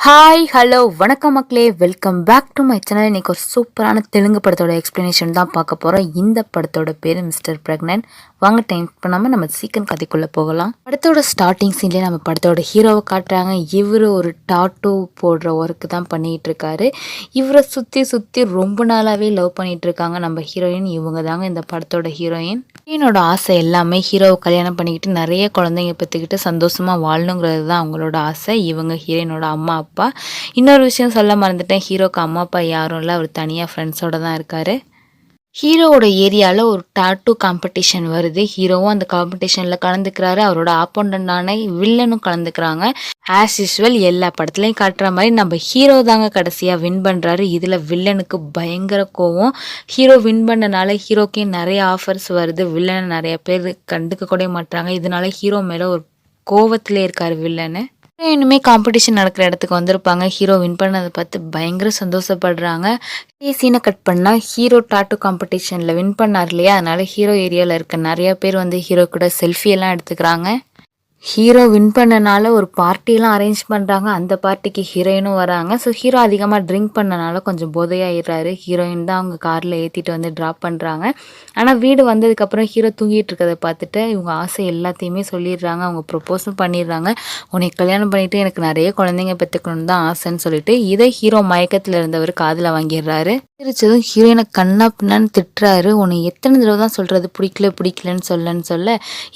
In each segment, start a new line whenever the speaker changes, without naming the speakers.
Hi hello வணக்கம் மக்களே. Welcome back to my channel இன்னைக்கு ஒரு சூப்பரான தெலுங்கு படத்தோட எக்ஸ்ப்ளனேஷன் தான் பார்க்க போகிறோம் இந்த படத்தோட பேர் மிஸ்டர் ப்ரெக்னென்ட் வாங்க டைம் பண்ணாமல் நம்ம சீக்கிரம் கதைக்குள்ளே போகலாம். படத்தோட ஸ்டார்டிங் சீன்லேயே நம்ம படத்தோட ஹீரோவை காட்டுறாங்க. இவர் ஒரு டாட்டூ போடுற ஒர்க்கு தான் பண்ணிகிட்டு இருக்காரு. இவரை சுற்றி சுற்றி ரொம்ப நாளாகவே லவ் பண்ணிகிட்டு இருக்காங்க நம்ம ஹீரோயின் இவங்க தாங்க இந்த படத்தோட ஹீரோயின் ஹீரோனோட ஆசை எல்லாமே ஹீரோவை கல்யாணம் பண்ணிக்கிட்டு நிறைய குழந்தைங்க பெற்றுக்கிட்டு சந்தோஷமாக வாழணுங்கிறது தான் அவங்களோட ஆசை. இவங்க ஹீரோயினோட அம்மா அப்பா. இன்னொரு விஷயம் சொல்ல மறந்துட்டேன். ஹீரோக்கு அம்மா அப்பா யாரும் இல்லை. அவர் தனியாக ஃப்ரெண்ட்ஸோடு தான் இருக்கார். ஹீரோவோட ஏரியாவில் ஒரு டாட்டூ காம்படிஷன் வருது. ஹீரோவும் அந்த காம்படிஷனில் கலந்துக்கிறாரு. அவரோட ஆப்போண்டண்டான வில்லனும் கலந்துக்கிறாங்க. ஆஸ் யூஸ்வல் எல்லா படத்துலையும் காட்டுற மாதிரி நம்ம ஹீரோ தாங்க கடைசியாக வின் பண்ணுறாரு இதில் வில்லனுக்கு பயங்கர கோவம். ஹீரோ வின் பண்ணனால ஹீரோக்கே நிறைய ஆஃபர்ஸ் வருது. வில்லனை நிறைய பேர் கண்டுக்க கூட மாட்டாங்க இதனால ஹீரோ மேலே ஒரு கோவத்திலே இருக்கார் வில்லனு இன்னுமே காம்படிஷன் நடக்கிற இடத்துக்கு வந்திருப்பாங்க. ஹீரோ வின் பண்ணதை பார்த்து பயங்கர சந்தோஷப்படுறாங்க. சீனை கட் பண்ணால் ஹீரோ டாட்டூ காம்படிஷனில் வின் பண்ணார் இல்லையா? அதனால ஹீரோ ஏரியாவில் இருக்க நிறையா பேர் வந்து ஹீரோ கூட செல்ஃபி எல்லாம் எடுத்துக்கிறாங்க. ஹீரோ வின் பண்ணனால ஒரு பார்ட்டிலாம் அரேஞ்ச் பண்ணுறாங்க அந்த பார்ட்டிக்கு ஹீரோயினும் வராங்க. ஸோ ஹீரோ அதிகமாக ட்ரிங்க் பண்ணனால கொஞ்சம் போதையாயிடுறாரு. ஹீரோயின் தான் அவங்க காரில் ஏற்றிட்டு வந்து ட்ராப் பண்ணுறாங்க ஆனால் வீடு வந்ததுக்கப்புறம் ஹீரோ தூங்கிட்டு இருக்கிறத பார்த்துட்டு இவங்க ஆசை எல்லாத்தையுமே சொல்லிடுறாங்க. அவங்க ப்ரொப்போஸும் பண்ணிடுறாங்க. உன்னை கல்யாணம் பண்ணிவிட்டு எனக்கு நிறைய குழந்தைங்க பெற்றுக்கணும்னு தான் ஆசைன்னு சொல்லிட்டு இதை ஹீரோ மயக்கத்தில் இருந்தவர் காதில் வாங்கிடுறாரு. சிரிச்சதும் ஹீரோயினை கண்ணா பின்னான்னு திட்டுறாரு. உன்னை எத்தனை தடவை தான் சொல்கிறது பிடிக்கல பிடிக்கலன்னு சொல்லன்னு சொல்ல.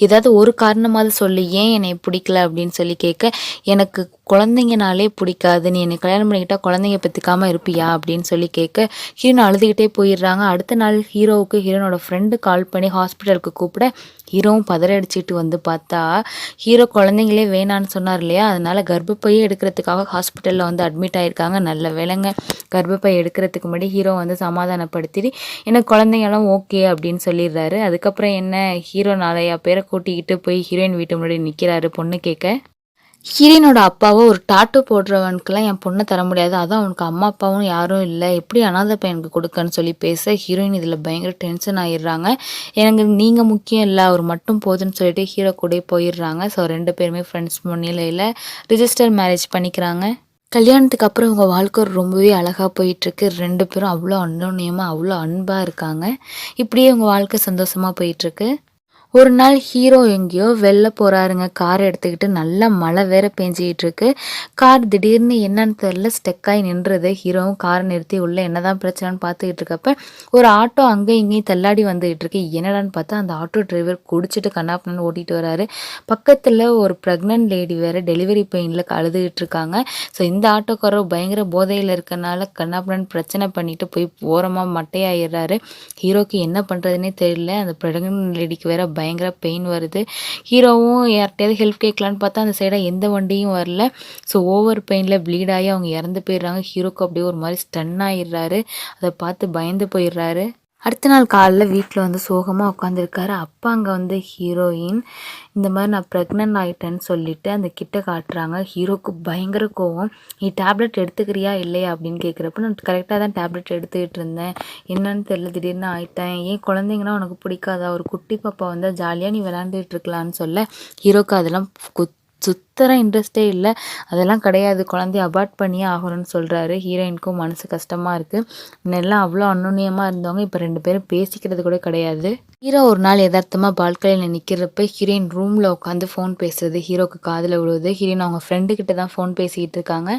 ஏதாவது ஒரு காரணமாவது சொல்லி. ஏன் என்னை பிடிக்கல அப்படின்னு சொல்லி கேட்க எனக்கு குழந்தைங்கனாலே பிடிக்காது. நீ என்னை கல்யாணம் பண்ணிக்கிட்டா குழந்தைங்க பற்றிக்காமல் இருப்பியா? அப்படின்னு சொல்லி கேட்க ஹீரோ அழுதுகிட்டே போயிடுறாங்க. அடுத்த நாள் ஹீரோவுக்கு ஹீரோனோட ஃப்ரெண்டு கால் பண்ணி ஹாஸ்பிட்டலுக்கு கூப்பிட ஹீரோவும் பதறடிச்சிட்டு வந்து பார்த்தா ஹீரோ குழந்தைங்களே வேணான்னு சொன்னார் இல்லையா? அதனால கர்ப்பப்பையே எடுக்கிறதுக்காக ஹாஸ்பிட்டலில் வந்து அட்மிட் ஆகிருக்காங்க நல்ல வேலைங்க கர்ப்பப்பை எடுக்கிறதுக்கு முன்னாடி ஹீரோ வந்து சமாதானப்படுத்தி எனக்கு குழந்தைங்களாம் ஓகே அப்படின்னு சொல்லிடுறாரு. அதுக்கப்புறம் என்ன? ஹீரோ நிறையா பேரை கூட்டிக்கிட்டு போய் ஹீரோயின் வீட்டு முன்னாடி நிற்கிறாரு பொண்ணு கேட்க. ஹீரோயினோட அப்பாவோ ஒரு டாட்டு போடுறவனுக்குலாம் என் பொண்ணை தர முடியாது. அதான் அவனுக்கு அம்மா அப்பாவும் யாரும் இல்லை. எப்படி அனாதை பையனுக்கு கொடுக்கன்னு சொல்லி பேச ஹீரோயின் இதில் பயங்கர டென்ஷன் ஆகிடுறாங்க எனக்கு நீங்கள் முக்கியம் இல்லை அவர் மட்டும் போதுன்னு சொல்லிட்டு ஹீரோ கூட போயிடுறாங்க. ஸோ ரெண்டு பேருமே ஃப்ரெண்ட்ஸ் முன்னிலையில் ரிஜிஸ்டர் மேரேஜ் பண்ணிக்கிறாங்க. கல்யாணத்துக்கு அப்புறம் உங்கள் வாழ்க்கை ரொம்பவே அழகாக போயிட்டுருக்கு. ரெண்டு பேரும் அவ்வளோ அன்னோன்யமாக அவ்வளோ அன்பாக இருக்காங்க. இப்படியே உங்கள் வாழ்க்கை சந்தோஷமாக போயிட்டுருக்கு. ஒரு நாள் ஹீரோ எங்கேயோ வெளில போகிறாருங்க கார் எடுத்துக்கிட்டு நல்லா மழை வேற பேஞ்சிக்கிட்டு இருக்கு கார் திடீர்னு என்னன்னு தெரில ஸ்டெக்காகி நின்றுது. ஹீரோவும் காரை நிறுத்தி உள்ள என்னதான் பிரச்சனைன்னு பார்த்துக்கிட்டு இருக்கப்ப ஒரு ஆட்டோ அங்கே இங்கேயும் தள்ளாடி வந்துகிட்டு இருக்கு என்னடான்னு பார்த்தா அந்த ஆட்டோ டிரைவர் குடிச்சிட்டு கண்ணாப்பண்ணு ஓட்டிட்டு வராரு. பக்கத்தில் ஒரு ப்ரெக்னென்ட் லேடி வேற டெலிவரி பெயினில் அழுதுகிட்டு இருக்காங்க ஸோ இந்த ஆட்டோக்காரர் பயங்கர போதையில் இருக்கனால கண்ணாப்பண்ணன் பிரச்சனை பண்ணிட்டு போய் ஓரமாக மட்டையாயிடுறாரு. ஹீரோக்கு என்ன பண்ணுறதுனே தெரியல. அந்த ப்ரெக்னென்ட் லேடிக்கு வேற பயங்கர பெயின் வருது. ஹீரோவும் யார்கிட்டயாவது ஹெல்ப் கேட்கலான்னு பார்த்தா அந்த சைடாக எந்த வண்டியும் வரல. ஸோ ஓவர் பெயினில் ப்ளீட் ஆகி அவங்க இறந்து போயிடுறாங்க. ஹீரோக்கு அப்படியே ஒரு மாதிரி ஸ்டன் ஆகிடுறாரு அதை பார்த்து பயந்து போயிடுறாரு. அடுத்த நாள் காலைல வீட்டில் வந்து சோகமாக உட்காந்துருக்காரு அப்பா அங்கே வந்து ஹீரோயின் இந்த மாதிரி நான் ப்ரெக்னென்ட் ஆகிட்டேன்னு சொல்லிட்டு அந்த கிட்ட காட்டுறாங்க. ஹீரோக்கு பயங்கர கோவம். நீ டேப்லெட் எடுத்துக்கிறியா இல்லையா? அப்படின்னு கேட்குறப்ப நான் கரெக்டாக தான் டேப்லெட் எடுத்துக்கிட்டு இருந்தேன். என்னன்னு தெரியல திடீர்னு ஆயிட்டேன். ஏன் குழந்தைங்கன்னா உனக்கு பிடிக்காதா? ஒரு குட்டி பாப்பா வந்தால் ஜாலியாக நீ விளாண்டுட்டு இருக்கலான்னு சொல்ல. ஹீரோக்கு அதெல்லாம் குத் சுத்தரம் இன்ட்ரெஸ்டே இல்லை. அதெல்லாம் கிடையாது. குழந்தைய அபார்ட் பண்ணியே ஆகணும்னு சொல்கிறாரு ஹீரோயினுக்கும் மனசு கஷ்டமாக இருக்குது முன்னெல்லாம் அவ்வளோ அன்னுண்ணியமாக இருந்தவங்க. இப்போ ரெண்டு பேரும் பேசிக்கிறது கூட கிடையாது. ஹீரோ ஒரு நாள் யதார்த்தமாக பால்கனியில் நிற்கிறப்ப ஹீரோயின் ரூமில் உட்காந்து ஃபோன் பேசுறது. ஹீரோக்கு காதில் விழுவுது. ஹீரோயின் அவங்க ஃப்ரெண்டுக்கிட்ட தான் ஃபோன் பேசிக்கிட்டு இருக்காங்க.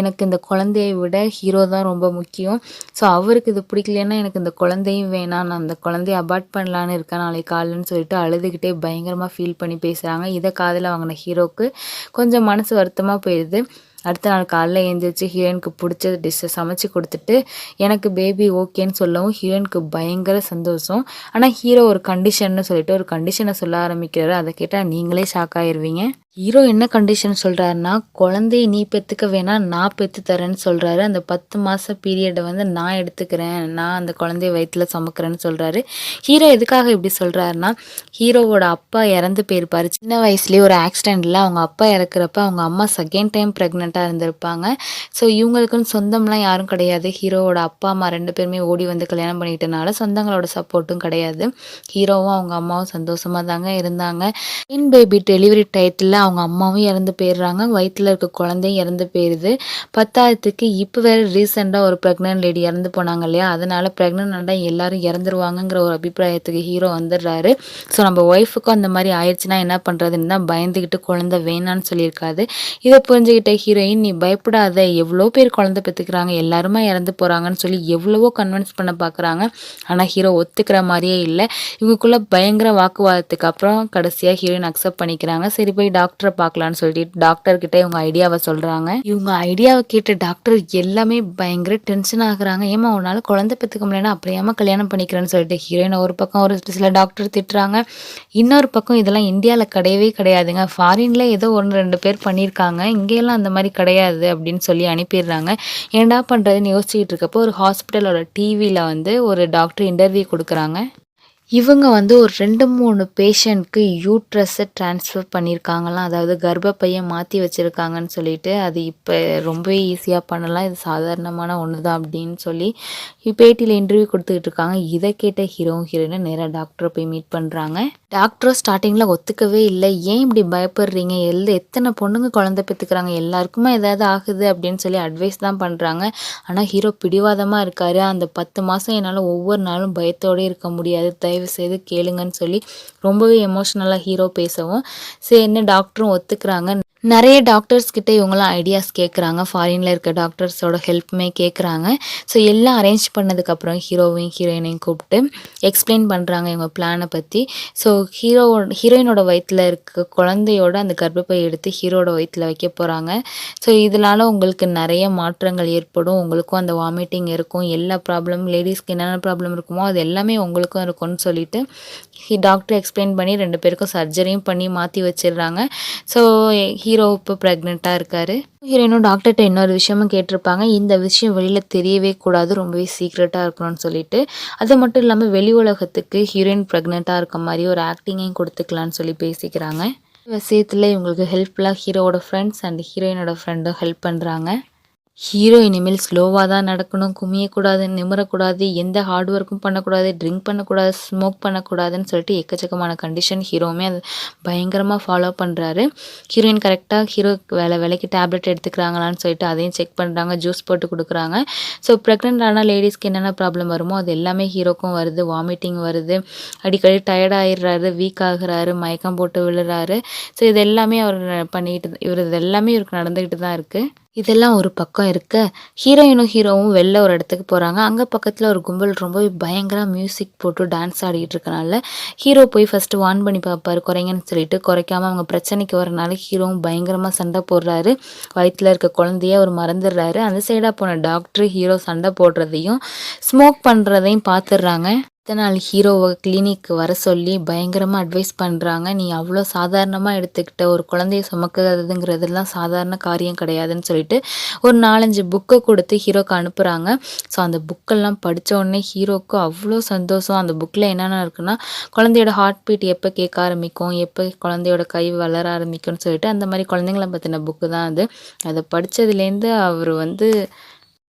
எனக்கு இந்த குழந்தையை விட ஹீரோ தான் ரொம்ப முக்கியம். ஸோ அவருக்கு இது பிடிக்கலன்னா எனக்கு இந்த குழந்தையும் வேணாம். நான் அந்த குழந்தைய அபார்ட் பண்ணலான்னு இருக்கேன். நாளைக்கு காலன்னு சொல்லிட்டு அழுதுகிட்டே பயங்கரமாக ஃபீல் பண்ணி பேசுகிறாங்க இதை காதில் வாங்கின ஹீரோக்கு கொஞ்சம் மனசு வருத்தமாக போயிடுது அடுத்த நாள் காலைல எழுந்திரிச்சு ஹீரோயினுக்கு பிடிச்ச டிஷ்ஷை சமைச்சு கொடுத்துட்டு எனக்கு பேபி ஓகேன்னு சொல்லவும் ஹீரோயினுக்கு பயங்கர சந்தோஷம். ஆனால் ஹீரோ ஒரு கண்டிஷன்னு சொல்லிட்டு ஒரு கண்டிஷனை சொல்ல ஆரம்பிக்கிறாரு. அதை கேட்டால் நீங்களே ஷாக் ஆயிடுவீங்க ஹீரோ என்ன கண்டிஷன் சொல்கிறாருன்னா குழந்தைய நீ பெற்றுக்க வேணாம் நான் பெற்று தரேன்னு சொல்கிறாரு அந்த பத்து மாத பீரியடை வந்து நான் எடுத்துக்கிறேன் நான் அந்த குழந்தைய வயிற்றில் சுமக்கிறேன்னு சொல்கிறாரு ஹீரோ எதுக்காக இப்படி சொல்கிறாருன்னா ஹீரோவோட அப்பா இறந்து போயிருப்பார். சின்ன வயசுலேயே ஒரு ஆக்சிடெண்ட்டில் அவங்க அப்பா இறக்குறப்ப அவங்க அம்மா செகண்ட் டைம் ப்ரெக்னெண்ட்டாக இருந்திருப்பாங்க. ஸோ இவங்களுக்குன்னு சொந்தம்லாம் யாரும் கிடையாது. ஹீரோவோட அப்பா அம்மா ரெண்டு பேருமே ஓடி வந்து கல்யாணம் பண்ணிக்கிட்டனால சொந்தங்களோட சப்போர்ட்டும் கிடையாது. ஹீரோவும் அவங்க அம்மாவும் சந்தோஷமாக தாங்க இருந்தாங்க. இன் பேபி டெலிவரி டயத்தில் அவங்க அம்மாவும் இறந்து போயிடுறாங்க. வயிற்றில் இருக்க குழந்தையும் இறந்து போயிடுது பத்தாயிரத்துக்கு இப்போ வேறு ரீசெண்டாக ஒரு ப்ரெக்னென்ட் லேடி இறந்து போனாங்க இல்லையா? அதனால் ப்ரெக்னென்ட்டாக எல்லாரும் இறந்துருவாங்கங்கிற ஒரு அபிப்பிராயத்துக்கு ஹீரோ வந்துடுறாரு. ஸோ நம்ம ஒய்ஃபுக்கும் அந்த மாதிரி ஆயிடுச்சுன்னா என்ன பண்ணுறதுன்னு தான் பயந்துக்கிட்டு குழந்தை வேணான்னு சொல்லியிருக்காது இதை புரிஞ்சுக்கிட்ட ஹீரோயின் நீ பயப்படாத. எவ்வளோ பேர் குழந்தை பெற்றுக்கிறாங்க எல்லாருமே இறந்து போகிறாங்கன்னு சொல்லி எவ்வளவோ கன்வின்ஸ் பண்ண பார்க்குறாங்க ஆனால் ஹீரோ ஒத்துக்கிற மாதிரியே இல்லை. இவங்களுக்குள்ள பயங்கர வாக்குவாதத்துக்கு அப்புறம் கடைசியாக ஹீரோயின் அக்செப்ட் பண்ணிக்கிறாங்க. சரி போய் டாக்டர் டாக்டரை பார்க்கலான்னு சொல்லிட்டு டாக்டர்கிட்ட இவங்க ஐடியாவை சொல்கிறாங்க இவங்க ஐடியாவை கேட்டு டாக்டர் எல்லாமே பயங்கர டென்ஷன் ஆகுறாங்க. ஏமா உன்னால் குழந்தை பெற்றுக்க முடியலன்னா அப்புறம் கல்யாணம் பண்ணிக்கிறேன்னு சொல்லிட்டு ஹீரோயின் ஒரு பக்கம் ஒரு சில டாக்டர் திட்டுறாங்க. இன்னொரு பக்கம் இதெல்லாம் இந்தியாவில் கிடையவே கிடையாதுங்க. ஃபாரின்ல ஏதோ ஒன்று ரெண்டு பேர் பண்ணியிருக்காங்க. இங்கேயெல்லாம் அந்த மாதிரி கிடையாது அப்படின்னு சொல்லி அனுப்பிடுறாங்க. ஏன்டா பண்ணுறதுன்னு யோசிச்சுக்கிட்டு இருக்கப்போ ஒரு ஹாஸ்பிட்டலோட டிவியில் வந்து ஒரு டாக்டர் இன்டர்வியூ கொடுக்குறாங்க. இவங்க வந்து ஒரு ரெண்டு மூணு பேஷண்ட்க்கு யூட்ரஸை ட்ரான்ஸ்ஃபர் பண்ணியிருக்காங்களாம். அதாவது கர்ப்பப்பையை மாற்றி வச்சுருக்காங்கன்னு சொல்லிட்டு அது இப்போ ரொம்பவே ஈஸியாக பண்ணலாம். இது சாதாரணமான ஒன்று தான் அப்படின்னு சொல்லி பேட்டியில் இன்டர்வியூ கொடுத்துக்கிட்டு இருக்காங்க. இதை கேட்ட ஹீரோ ஹீரோயின் நேராக டாக்டரை போய் மீட் பண்ணுறாங்க டாக்டரும் ஸ்டார்டிங்கில் ஒத்துக்கவே இல்லை. ஏன் இப்படி பயப்படுறீங்க? எல்லாம் எத்தனை பொண்ணுங்க குழந்தை பெற்றுக்கிறாங்க எல்லாருக்குமே ஏதாவது ஆகுது அப்படின்னு சொல்லி அட்வைஸ் தான் பண்ணுறாங்க ஆனால் ஹீரோ பிடிவாதமாக இருக்காரு. அந்த பத்து மாதம் என்னால் ஒவ்வொரு நாளும் பயத்தோடு இருக்க முடியாது. தயவு செய்து கேளுங்கன்னு சொல்லி ரொம்பவே எமோஷ்னலாக ஹீரோ பேசவும். சரி என்ன டாக்டரும் ஒத்துக்கிறாங்க. நிறைய டாக்டர்ஸ் கிட்ட இவங்களாம் ஐடியாஸ் கேட்குறாங்க ஃபாரினில் இருக்க டாக்டர்ஸோட ஹெல்ப்புமே கேட்குறாங்க ஸோ எல்லாம் அரேஞ்ச் பண்ணதுக்கப்புறம் ஹீரோவையும் ஹீரோயினையும் கூப்பிட்டு எக்ஸ்பிளைன் பண்ணுறாங்க இவங்க பிளானை பற்றி ஸோ ஹீரோ ஹீரோயினோட வயிற்றில் இருக்க குழந்தையோட அந்த கர்ப்பப்பை எடுத்து ஹீரோட வயிற்றில் வைக்க போகிறாங்க ஸோ இதனால் உங்களுக்கு நிறைய மாற்றங்கள் ஏற்படும். உங்களுக்கும் அந்த வாமிட்டிங் இருக்கும். எல்லா ப்ராப்ளமும் லேடிஸ்க்கு என்னென்ன ப்ராப்ளம் இருக்குமோ அது எல்லாமே உங்களுக்கும் இருக்கும்னு சொல்லிட்டு டாக்டர் எக்ஸ்பிளைன் பண்ணி ரெண்டு பேருக்கும் சர்ஜரியும் பண்ணி மாற்றி வச்சிடுறாங்க. ஸோ ஹீரோ இப்போ ப்ரெக்னெண்ட்டாக இருக்கார். ஹீரோயினும் டாக்டர்கிட்ட இன்னொரு விஷயமும் கேட்டிருப்பாங்க. இந்த விஷயம் வெளியில் தெரியவே கூடாது ரொம்பவே சீக்ரெட்டாக இருக்கணும்னு சொல்லிட்டு. அது மட்டும் இல்லாமல் வெளி உலகத்துக்கு ஹீரோயின் ப்ரெக்னெண்ட்டாக இருக்க மாதிரி ஒரு ஆக்டிங்கையும் கொடுத்துக்கலான்னு சொல்லி பேசிக்கிறாங்க. விஷயத்தில் இவங்களுக்கு ஹெல்ப்ஃபுல்லாக ஹீரோவோட ஃப்ரெண்ட்ஸ் அண்ட் ஹீரோயினோட ஃப்ரெண்டும் ஹெல்ப் பண்ணுறாங்க ஹீரோ இனிமேல் ஸ்லோவாக தான் நடக்கணும். குமியக்கூடாது நிமிரக்கூடாது எந்த ஹார்ட் ஒர்க்கும் பண்ணக்கூடாது ட்ரிங்க் பண்ணக்கூடாது ஸ்மோக் பண்ணக்கூடாதுன்னு சொல்லிட்டு எக்கச்சக்கமான கண்டிஷன் ஹீரோவுமே அது பயங்கரமாக ஃபாலோ பண்ணுறாரு ஹீரோயின் கரெக்டாக ஹீரோ வேலை வேலைக்கு டேப்லெட் எடுத்துக்கிறாங்களான்னு சொல்லிட்டு அதையும் செக் பண்ணுறாங்க ஜூஸ் போட்டு கொடுக்குறாங்க. ஸோ ப்ரெக்னென்ட் ஆனால் லேடிஸ்க்கு என்னென்ன ப்ராப்ளம் வருமோ அது எல்லாமே ஹீரோக்கும் வருது. வாமிட்டிங் வருது. அடிக்கடி டயர்ட் ஆயிடுறாரு வீக் ஆகுறாரு மயக்கம் போட்டு விழுறாரு. ஸோ இது எல்லாமே அவர் பண்ணிக்கிட்டு இவர் இது எல்லாமே இவருக்கு நடந்துக்கிட்டு தான் இருக்குது இதெல்லாம் ஒரு பக்கம் இருக்க. ஹீரோயினும் ஹீரோவும் வெளில ஒரு இடத்துக்கு போகிறாங்க அங்கே பக்கத்தில் ஒரு கும்பல் ரொம்பவே பயங்கர மியூசிக் போட்டு டான்ஸ் ஆடிட்டு இருக்கனால ஹீரோ போய் ஃபஸ்ட்டு வான் பண்ணி பார்ப்பார். குறைங்கன்னு சொல்லிட்டு குறைக்காம அவங்க பிரச்சனைக்கு வரனால ஹீரோவும் பயங்கரமாக சண்டை போடுறாரு. வயிற்றில் இருக்க குழந்தைய அவர் மறந்துடுறாரு. அந்த சைடாக போன டாக்டர் ஹீரோ சண்டை போடுறதையும் ஸ்மோக் பண்ணுறதையும் பார்த்துடுறாங்க. அடுத்த நாள் ஹீரோவை கிளினிக்கு வர சொல்லி பயங்கரமாக அட்வைஸ் பண்ணுறாங்க நீ அவ்வளோ சாதாரணமாக எடுத்துக்கிட்ட ஒரு குழந்தைய சுமக்கிறதுங்கிறதுலாம் சாதாரண காரியம் கிடையாதுன்னு சொல்லிட்டு ஒரு நாலஞ்சு புக்கை கொடுத்து ஹீரோக்கு அனுப்புகிறாங்க ஸோ அந்த புக்கெல்லாம் படித்த உடனே ஹீரோக்கு அவ்வளோ சந்தோஷம். அந்த புக்கில் என்னென்ன இருக்குன்னா குழந்தையோட ஹார்ட் பீட் எப்போ கேட்க ஆரம்பிக்கும் எப்போ குழந்தையோட கை வளர ஆரம்பிக்கும்னு சொல்லிட்டு அந்த மாதிரி குழந்தைங்கள பற்றின புக்கு தான் அது. அதை படித்ததுலேருந்து அவர் வந்து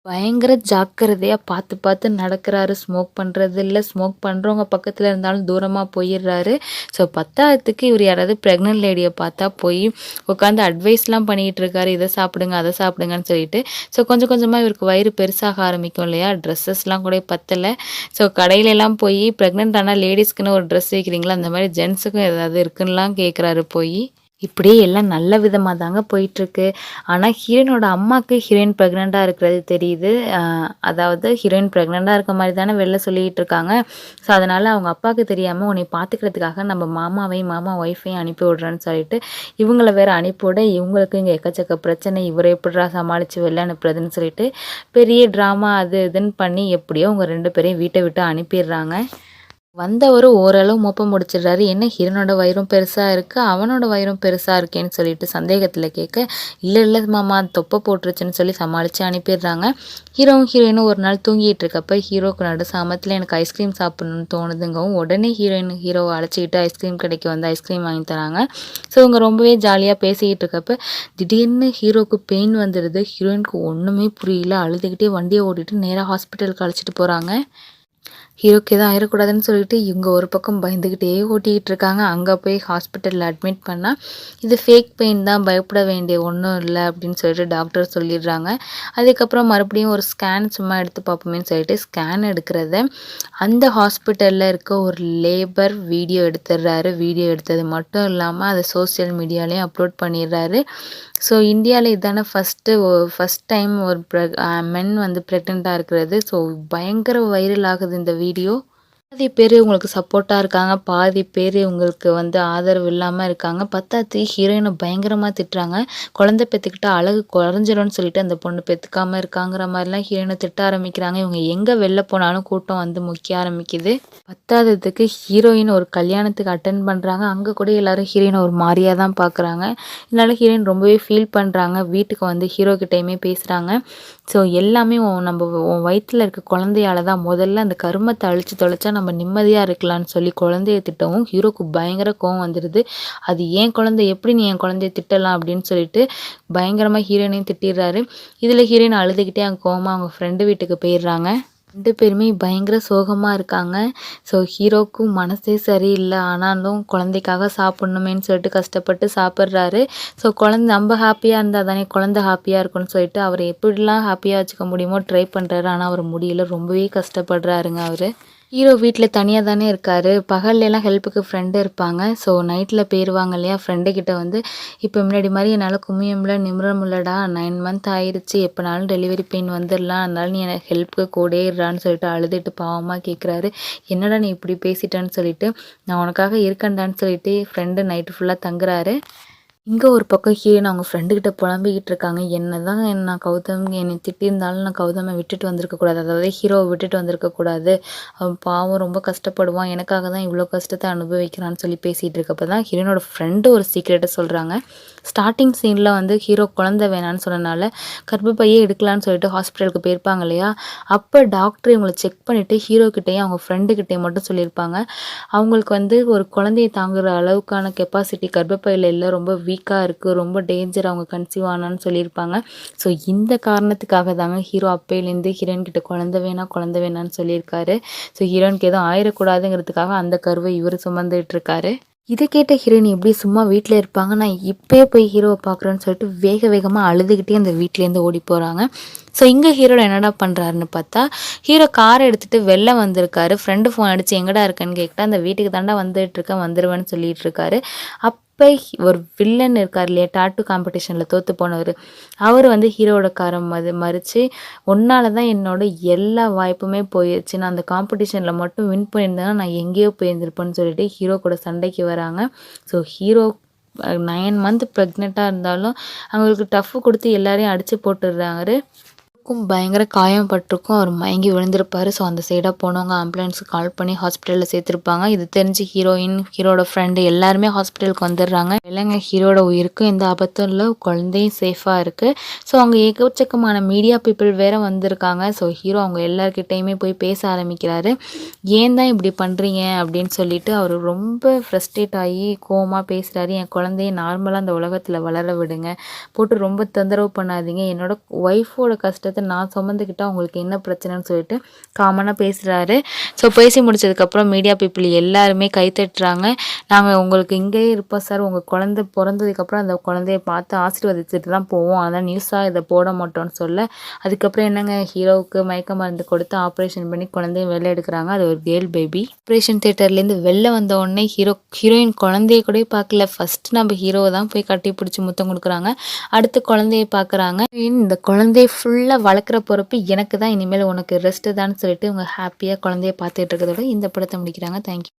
பயங்கர ஜாக்கிரதையாக பார்த்து பார்த்து நடக்கிறாரு. ஸ்மோக் பண்ணுறது இல்லை. ஸ்மோக் பண்ணுறவங்க பக்கத்தில் இருந்தாலும் தூரமாக போயிடுறாரு. ஸோ பத்தாயிரத்துக்கு இவர் யாராவது ப்ரெக்னென்ட் லேடியை பார்த்தா போய் உட்காந்து அட்வைஸ்லாம் பண்ணிகிட்டு இருக்காரு இதை சாப்பிடுங்க அதை சாப்பிடுங்கன்னு சொல்லிட்டு. ஸோ கொஞ்சம் கொஞ்சமாக இவருக்கு வயிறு பெருசாக ஆரம்பிக்கும் இல்லையா? ட்ரெஸ்ஸஸ்லாம் கூட பத்தலை. ஸோ கடையிலலாம் போய் ப்ரெக்னென்ட் ஆனால் லேடிஸ்க்குன்னு ஒரு ட்ரெஸ் வைக்கிறீங்களா? அந்த மாதிரி ஜென்ஸுக்கும் ஏதாவது இருக்குன்னுலாம் கேட்குறாரு போய். இப்படியே எல்லாம் நல்ல விதமாக தாங்க போயிட்டுருக்கு. ஆனால் ஹீரோயினோட அம்மாவுக்கு ஹீரோயின் ப்ரெக்னெண்ட்டாக இருக்கிறது தெரியுது. அதாவது ஹீரோயின் ப்ரெக்னெண்ட்டாக இருக்க மாதிரி தானே வெளில சொல்லிகிட்டு இருக்காங்க. ஸோ அதனால் அவங்க அப்பாவுக்கு தெரியாமல் உன்னை பார்த்துக்கிறதுக்காக நம்ம மாமாவையும் மாமா ஒய்ஃபையும் அனுப்பி விட்றேன்னு சொல்லிட்டு இவங்கள வேறு அனுப்பிவிட இவங்களுக்கு இங்கே எக்கச்சக்க பிரச்சனை இவரை எப்படிரா சமாளித்து வெளில அனுப்புறதுன்னு சொல்லிட்டு பெரிய ட்ராமா அது இதுன்னு பண்ணி எப்படியோ அவங்க ரெண்டு பேரையும் வீட்டை விட்டு அனுப்பிடுறாங்க. வந்தவர் ஓரளவு மோப்பம் முடிச்சிடுறாரு. என்ன ஹீரனோட வயிறும் பெருசாக இருக்குது அவனோட வயிறும் பெருசாக இருக்கேன்னு சொல்லிட்டு சந்தேகத்தில் கேட்க இல்லை இல்லை மாமா தொப்பை போட்டுருச்சுன்னு சொல்லி சமாளித்து அனுப்பிடுறாங்க. ஹீரோவும் ஹீரோயினும் ஒரு நாள் தூங்கிட்டு இருக்கப்ப ஹீரோக்கு நடு சாமத்தில் எனக்கு ஐஸ்கிரீம் சாப்பிட்ணுன்னு தோணுதுங்கவும் உடனே ஹீரோயின் ஹீரோவை அழைச்சிக்கிட்டு ஐஸ்கிரீம் கடைக்கு வந்து ஐஸ்கிரீம் வாங்கி தராங்க. ஸோ இவங்க ரொம்பவே ஜாலியாக பேசிக்கிட்டு இருக்கப்ப திடீர்னு ஹீரோக்கு பெயின் வந்துடுது. ஹீரோயினுக்கு ஒன்றுமே புரியல. அழுதுகிட்டே வண்டியை ஓட்டிட்டு நேராக ஹாஸ்பிட்டலுக்கு அழைச்சிட்டு போகிறாங்க ஹீரோக்கு எதுவும் ஆயிடக்கூடாதுன்னு சொல்லிட்டு இவங்க ஒரு பக்கம் பயந்துக்கிட்டே ஓட்டிக்கிட்டு இருக்காங்க அங்கே போய் ஹாஸ்பிட்டலில் அட்மிட் பண்ணால் இது ஃபேக் பெயின் தான் பயப்பட வேண்டிய ஒன்றும் இல்லை அப்படின்னு சொல்லிட்டு டாக்டர் சொல்லிடுறாங்க. அதுக்கப்புறம் மறுபடியும் ஒரு ஸ்கேன் சும்மா எடுத்து பார்ப்போமேன்னு சொல்லிட்டு ஸ்கேன் எடுக்கிறத அந்த ஹாஸ்பிட்டலில் இருக்க ஒரு லேபர் வீடியோ எடுத்துடுறாரு. வீடியோ எடுத்தது மட்டும் இல்லாமல் அதை சோசியல் மீடியாலேயும் அப்லோட் பண்ணிடுறாரு. ஸோ இந்தியாவில் இதான ஃபஸ்ட்டு ஃபஸ்ட் டைம் ஒரு மென் uh, வந்து ப்ரெக்னெண்ட்டாக இருக்கிறது. ஸோ பயங்கர வைரல் ஆகுது இந்த வீடியோ பாதி பேர் உங்களுக்கு சப்போர்ட்டாக இருக்காங்க. பாதி பேர் உங்களுக்கு வந்து ஆதரவு இல்லாமல் இருக்காங்க. பத்தாத்து ஹீரோயினை பயங்கரமாக திட்டுறாங்க. குழந்தை பெற்றுக்கிட்ட அழகு குறைஞ்சிரும்னு சொல்லிட்டு அந்த பொண்ணு பெற்றுக்காமல் இருக்காங்கிற மாதிரிலாம் ஹீரோயினை திட்ட ஆரம்பிக்கிறாங்க. இவங்க எங்கே வெளில போனாலும் கூட்டம் வந்து முக்கிய ஆரம்பிக்குது. பத்தாததுக்கு ஹீரோயின் ஒரு கல்யாணத்துக்கு அட்டன் பண்ணுறாங்க அங்கே கூட எல்லோரும் ஹீரோயினை ஒரு மாதிரியாக தான் பார்க்குறாங்க இதனால் ஹீரோயின் ரொம்பவே ஃபீல் பண்ணுறாங்க வீட்டுக்கு வந்து ஹீரோ கிட்டேயுமே பேசுகிறாங்க ஸோ எல்லாமே நம்ம உன் வயிற்றில் இருக்க குழந்தையால தான் முதல்ல அந்த கருமத்தை அழித்து தொலைச்சா நம்ம நிம்மதியாக இருக்கலாம்னு சொல்லி குழந்தைய திட்டவும் ஹீரோக்கு பயங்கர கோவம் வந்துடுது அது ஏன் குழந்தை எப்படி நீ என் குழந்தைய திட்டலாம் அப்படின்னு சொல்லிட்டு பயங்கரமாக ஹீரோயினையும் திட்டிடுறாரு. இதில் ஹீரோயின் அழுதுகிட்டே அவங்க கோவமாக அவங்க ஃப்ரெண்டு வீட்டுக்கு போயிடுறாங்க. ரெண்டு பேருமே பயங்கர சோகமாக இருக்காங்க. ஸோ ஹீரோக்கும் மனசே சரியில்லை. ஆனாலும் குழந்தைக்காக சாப்பிட்ணுமேன்னு சொல்லிட்டு கஷ்டப்பட்டு சாப்பிட்றாரு. ஸோ குழந்த நம்ம ஹாப்பியாக இருந்தால் தானே குழந்த ஹாப்பியாக இருக்கும்னு சொல்லிட்டு அவர் எப்படிலாம் ஹாப்பியாக வச்சுக்க முடியுமோ ட்ரை பண்ணுறாரு ஆனால் அவர் முடியல. ரொம்பவே கஷ்டப்படுறாருங்க அவர். ஹீரோ வீட்டில் தனியாக தானே இருக்கார். பகல்லலாம் ஹெல்ப்புக்கு ஃப்ரெண்டு இருப்பாங்க. ஸோ நைட்டில் போயிடுவாங்க இல்லையா? ஃப்ரெண்டுக்கிட்ட வந்து இப்போ முன்னாடி மாதிரி என்னால் குமியம்ல நிமிர முடியலடா நைன் மந்த் ஆயிடுச்சு எப்போனாலும் டெலிவரி பெயின் வந்துடலாம். அதனால நீ எனக்கு ஹெல்ப்புக்கு கூடே இருறான்னு சொல்லிட்டு அழுதுட்டு பாவமாக கேட்குறாரு என்னடா நீ இப்படி பேசிட்டேன்னு சொல்லிட்டு நான் உனக்காக இருக்கேன்டான்னு சொல்லிட்டு ஃப்ரெண்டு நைட்டு ஃபுல்லாக தங்குறாரு. இங்கே ஒரு பக்கம் ஹீரோயின் அவங்க ஃப்ரெண்டுக்கிட்ட புலம்பிக்கிட்டு இருக்காங்க. என்ன தான் நான் கௌதம் என்னை திட்டியிருந்தாலும் நான் கௌதமை விட்டுட்டு வந்திருக்கக்கூடாது அதாவது ஹீரோவை விட்டுட்டு வந்திருக்கக்கூடாது அவன் பாவம் ரொம்ப கஷ்டப்படுவான். எனக்காக தான் இவ்வளோ கஷ்டத்தை அனுபவிக்கிறான்னு சொல்லி பேசிகிட்டு இருக்கப்போ தான் ஹீரோனோட ஃப்ரெண்டு ஒரு சீக்ரெட்டை சொல்கிறாங்க ஸ்டார்டிங் சீனில் வந்து ஹீரோ குழந்தை வேணான்னு சொன்னனால கர்ப்பப்பையே எடுக்கலான்னு சொல்லிட்டு ஹாஸ்பிட்டலுக்கு போயிருப்பாங்க இல்லையா? அப்போ டாக்டர் இவங்களை செக் பண்ணிவிட்டு ஹீரோக்கிட்டேயும் அவங்க ஃப்ரெண்டுக்கிட்டேயும் மட்டும் சொல்லியிருப்பாங்க. அவங்களுக்கு வந்து ஒரு குழந்தையை தாங்குகிற அளவுக்கான கெப்பாசிட்டி கர்ப்பப்பையில் இல்லை. ரொம்ப வீக்காக இருக்குது ரொம்ப டேஞ்சர் அவங்க கன்சீவ் ஆனான்னு சொல்லியிருப்பாங்க. ஸோ இந்த காரணத்துக்காக தாங்க ஹீரோ அப்பையிலேருந்து ஹீரோயின் கிட்ட குழந்த வேணாம் குழந்த வேணான்னு சொல்லியிருக்காரு. ஸோ ஹீரோயினுக்கு எதுவும் ஆயிடக்கூடாதுங்கிறதுக்காக அந்த கருவை இவர் சுமந்துட்டு இருக்காரு இதை கேட்ட ஹீரோயின் எப்படி சும்மா வீட்டில் இருப்பாங்க நான் இப்போயே போய் ஹீரோவை பார்க்குறேன்னு சொல்லிட்டு வேக வேகமாக அழுதுகிட்டே அந்த வீட்லேருந்து ஓடி போகிறாங்க ஸோ இங்கே ஹீரோட என்னடா பண்ணுறாருன்னு பார்த்தா ஹீரோ காரை எடுத்துகிட்டு வெளில வந்திருக்காரு. ஃப்ரெண்டு ஃபோன் அடித்து எங்கடா இருக்கேன்னு கேட்டால் அந்த வீட்டுக்கு தாண்டா வந்துட்டு இருக்கேன் வந்துடுவேன்னு சொல்லிட்டு இருக்காரு அப் இப்போ ஒரு வில்லன் இருக்கார் இல்லையா? டாட்டு காம்படிஷனில் தோற்று போனவர். அவர் வந்து ஹீரோட காரம் மது மறித்து ஒன்னால தான் என்னோட எல்லா வாய்ப்புமே போயிடுச்சு நான் அந்த காம்படிஷனில் மட்டும் வின் பண்ணியிருந்தேன்னா நான் எங்கேயோ போயிருந்திருப்பேன்னு சொல்லிட்டு ஹீரோ கூட சண்டைக்கு வராங்க. ஸோ ஹீரோ நைன் மந்த் ப்ரெக்னெண்ட்டாக இருந்தாலும் அவங்களுக்கு டஃப்பு கொடுத்து எல்லாரையும் அடித்து போட்டுடுறாங்க. க்கும் பயங்கர காயம் பட்டிருக்கும் அவர் மயங்கி விழுந்திருப்பார். ஸோ அந்த சைடாக போனவங்க ஆம்புலன்ஸுக்கு கால் பண்ணி ஹாஸ்பிட்டலில் சேர்த்துருப்பாங்க. இது தெரிஞ்சு ஹீரோயின் ஹீரோட ஃப்ரெண்டு எல்லாருமே ஹாஸ்பிட்டலுக்கு வந்துடுறாங்க. இல்லைங்க ஹீரோட உயிருக்கும் எந்த ஆபத்தும் இல்லை. குழந்தையும் சேஃபாக இருக்குது ஸோ அவங்க ஏகச்சக்கமான மீடியா பீப்புள் வேற வந்திருக்காங்க. ஸோ ஹீரோ அவங்க எல்லாருக்கிட்டையுமே போய் பேச ஆரம்பிக்கிறாரு. ஏன் தான் இப்படி பண்ணுறீங்க அப்படின்னு சொல்லிட்டு அவர் ரொம்ப ஃப்ரஸ்ட்ரேட் ஆகி கோவமாக பேசுகிறாரு என் குழந்தைய நார்மலாக அந்த உலகத்தில் வளர விடுங்க. போட்டு ரொம்ப தொந்தரவு பண்ணாதீங்க. என்னோட ஒய்ஃபோட கஷ்டத்தை கஷ்டத்தை நான் சுமந்துக்கிட்டால் உங்களுக்கு என்ன பிரச்சனைன்னு சொல்லிட்டு காமனாக பேசுகிறாரு ஸோ பேசி முடிச்சதுக்கப்புறம் மீடியா பீப்புள் எல்லாருமே கைத்தட்டுறாங்க நாங்கள் உங்களுக்கு இங்கேயே இருப்போம் சார் உங்கள் குழந்தை பிறந்ததுக்கப்புறம் அந்த குழந்தைய பார்த்து ஆசீர்வதிச்சுட்டு தான் போவோம். அதான் நியூஸாக இதை போட மாட்டோம்னு சொல்ல. அதுக்கப்புறம் என்னங்க? ஹீரோவுக்கு மயக்க மருந்து கொடுத்து ஆப்ரேஷன் பண்ணி குழந்தைய வெளில எடுக்கிறாங்க. அது ஒரு கேர்ள் பேபி ஆப்ரேஷன் தேட்டர்லேருந்து வெளில வந்த உடனே ஹீரோ ஹீரோயின் குழந்தைய கூட பார்க்கல. ஃபர்ஸ்ட் நம்ம ஹீரோவை தான் போய் கட்டி பிடிச்சி முத்தம் கொடுக்குறாங்க. அடுத்து குழந்தைய பார்க்குறாங்க. இந்த குழந்தைய ஃபுல்லாக வளர்க்குற பொறுப்பு எனக்கு தான். இனிமேல் உனக்கு ரெஸ்ட்டு தான் சொல்லிட்டு இவங்க ஹாப்பியாக குழந்தைய பார்த்துட்டு இருக்கிறதோட இந்த படத்தை முடிக்கிறாங்க. தேங்க்யூ